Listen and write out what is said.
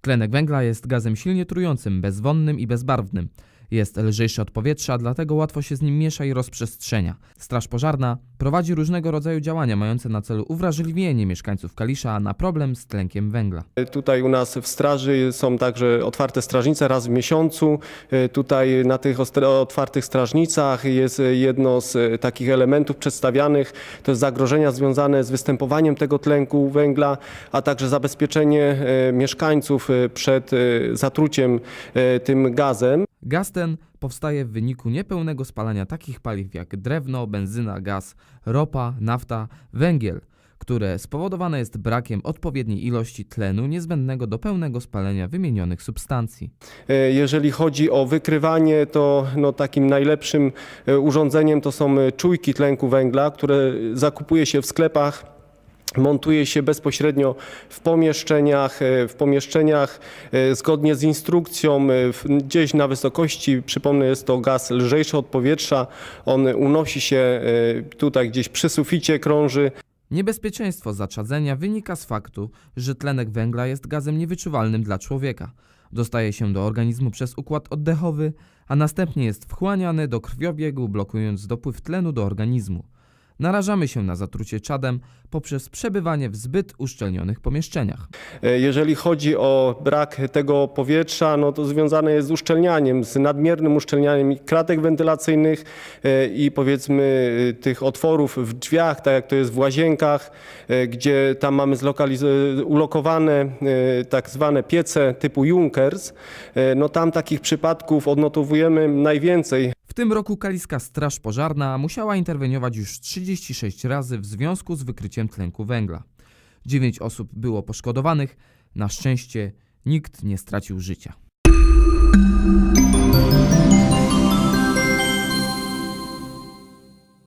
Tlenek węgla jest gazem silnie trującym, bezwonnym i bezbarwnym. Jest lżejszy od powietrza, dlatego łatwo się z nim miesza i rozprzestrzenia. Straż pożarna prowadzi różnego rodzaju działania mające na celu uwrażliwienie mieszkańców Kalisza na problem z tlenkiem węgla. Tutaj u nas w straży są także otwarte strażnice raz w miesiącu. E, Tutaj na tych otwartych strażnicach jest jedno z e, takich elementów przedstawianych. To jest zagrożenia związane z występowaniem tego tlenku węgla, a także zabezpieczenie e, mieszkańców przed zatruciem tym gazem. Gaz ten powstaje w wyniku niepełnego spalania takich paliw jak drewno, benzyna, gaz, ropa, nafta, węgiel, które spowodowane jest brakiem odpowiedniej ilości tlenu niezbędnego do pełnego spalenia wymienionych substancji. E, Jeżeli chodzi o wykrywanie, to no, takim najlepszym e, urządzeniem to są e, czujki tlenku węgla, które zakupuje się w sklepach. Montuje się bezpośrednio w pomieszczeniach, e, w pomieszczeniach e, zgodnie z instrukcją, e, gdzieś na wysokości, przypomnę, jest to gaz lżejszy od powietrza. On unosi się tutaj gdzieś przy suficie, krąży. Niebezpieczeństwo zaczadzenia wynika z faktu, że tlenek węgla jest gazem niewyczuwalnym dla człowieka. Dostaje się do organizmu przez układ oddechowy, a następnie jest wchłaniany do krwiobiegu, blokując dopływ tlenu do organizmu. Narażamy się na zatrucie czadem poprzez przebywanie w zbyt uszczelnionych pomieszczeniach. E, Jeżeli chodzi o brak tego powietrza, no to związane jest z uszczelnianiem, z nadmiernym uszczelnianiem kratek wentylacyjnych e, i powiedzmy e, tych otworów w drzwiach, tak jak to jest w łazienkach, gdzie tam mamy ulokowane tak zwane piece typu Junkers. No tam takich przypadków odnotowujemy najwięcej. Tym roku Kaliska Straż Pożarna musiała interweniować już 36 razy w związku z wykryciem tlenku węgla. 9 osób było poszkodowanych, na szczęście nikt nie stracił życia.